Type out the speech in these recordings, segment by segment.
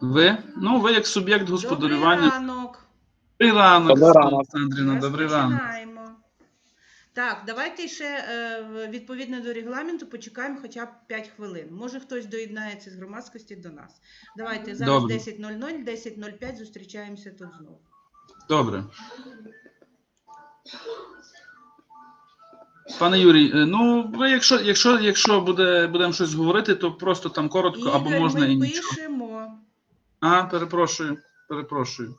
Ви? Ну, ви як суб'єкт Добрий господарювання. ранок. Добрий ранок, Добрий ранок. Олександрівна, добрий ранок. Розпочинаємо. Так, давайте ще е, відповідно до регламенту почекаємо хоча б 5 хвилин. Може хтось доєднається з громадськості до нас. Давайте зараз Добре. 10.00, 10.05 зустрічаємося тут знову. Добре. Пане Юрій, е, ну ви якщо, якщо, якщо буде, будемо щось говорити, то просто там коротко або Ігор, можна ми і нічого. пишемо. А, перепрошую, перепрошую.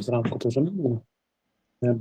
Zdravko, to znamená. Nebo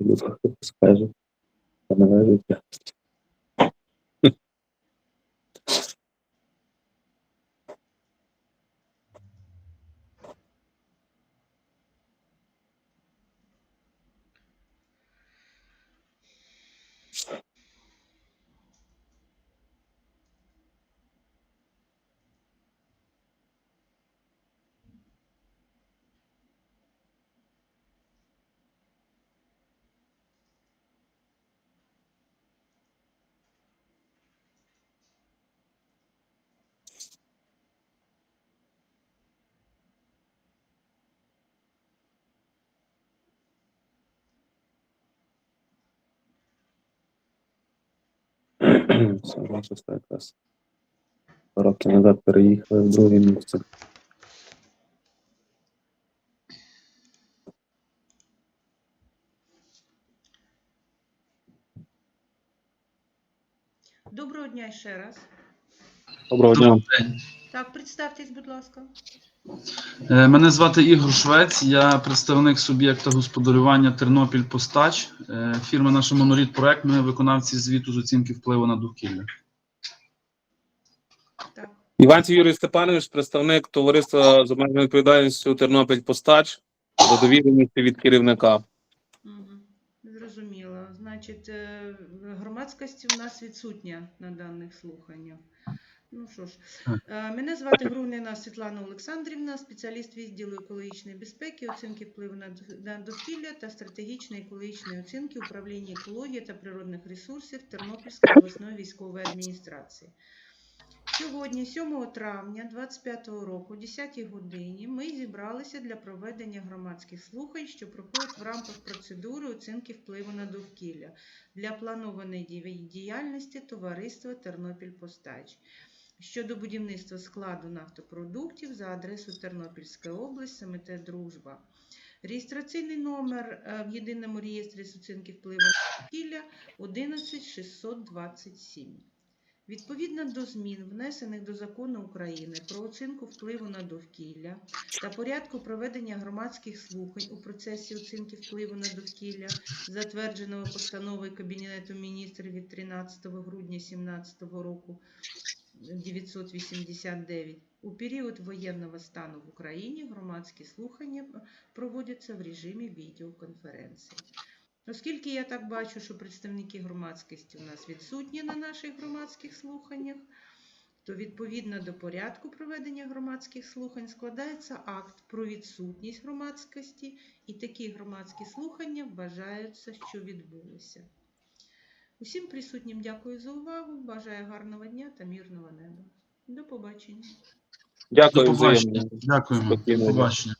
було. Це такі скаже. Та нове Це якраз. Роки назад переїхали в друге місце. Доброго дня ще раз. Доброго дня. Так, представтесь, будь ласка. Е, Мене звати Ігор Швець, я представник суб'єкта господарювання Тернопіль Постач. Е, Фірма наша Моноліт Проект. Ми виконавці звіту з оцінки впливу на довкілля. Так. Іванців Юрій Степанович, представник товариства з обмеженою відповідальністю Тернопіль Постач за довіреності від керівника. Зрозуміло. Значить, е, громадськості в нас відсутня на даних слуханнях. Ну що ж, е, мене звати Грунина Світлана Олександрівна, спеціаліст відділу екологічної безпеки, оцінки впливу на довкілля та стратегічної екологічної оцінки управління екології та природних ресурсів Тернопільської обласної військової адміністрації. Сьогодні, 7 травня 2025 року, о 10 годині, ми зібралися для проведення громадських слухань, що проходять в рамках процедури оцінки впливу на довкілля для планованої діяльності товариства Тернопіль Постач щодо будівництва складу нафтопродуктів за адресою Тернопільська область, СМТ Дружба. Реєстраційний номер е, в єдиному реєстрі з оцінки впливу на довкілля 11627. Відповідно до змін, внесених до закону України про оцінку впливу на довкілля та порядку проведення громадських слухань у процесі оцінки впливу на довкілля, затвердженого постановою Кабінету міністрів від 13 грудня 2017 року 989, у період воєнного стану в Україні громадські слухання проводяться в режимі відеоконференції. Оскільки я так бачу, що представники громадськості у нас відсутні на наших громадських слуханнях, то відповідно до порядку проведення громадських слухань складається акт про відсутність громадськості, і такі громадські слухання вважаються, що відбулися. Усім присутнім дякую за увагу. Бажаю гарного дня та мирного неба. До побачення. До Дякую побачення. взаємно. Дякуємо. До побачення.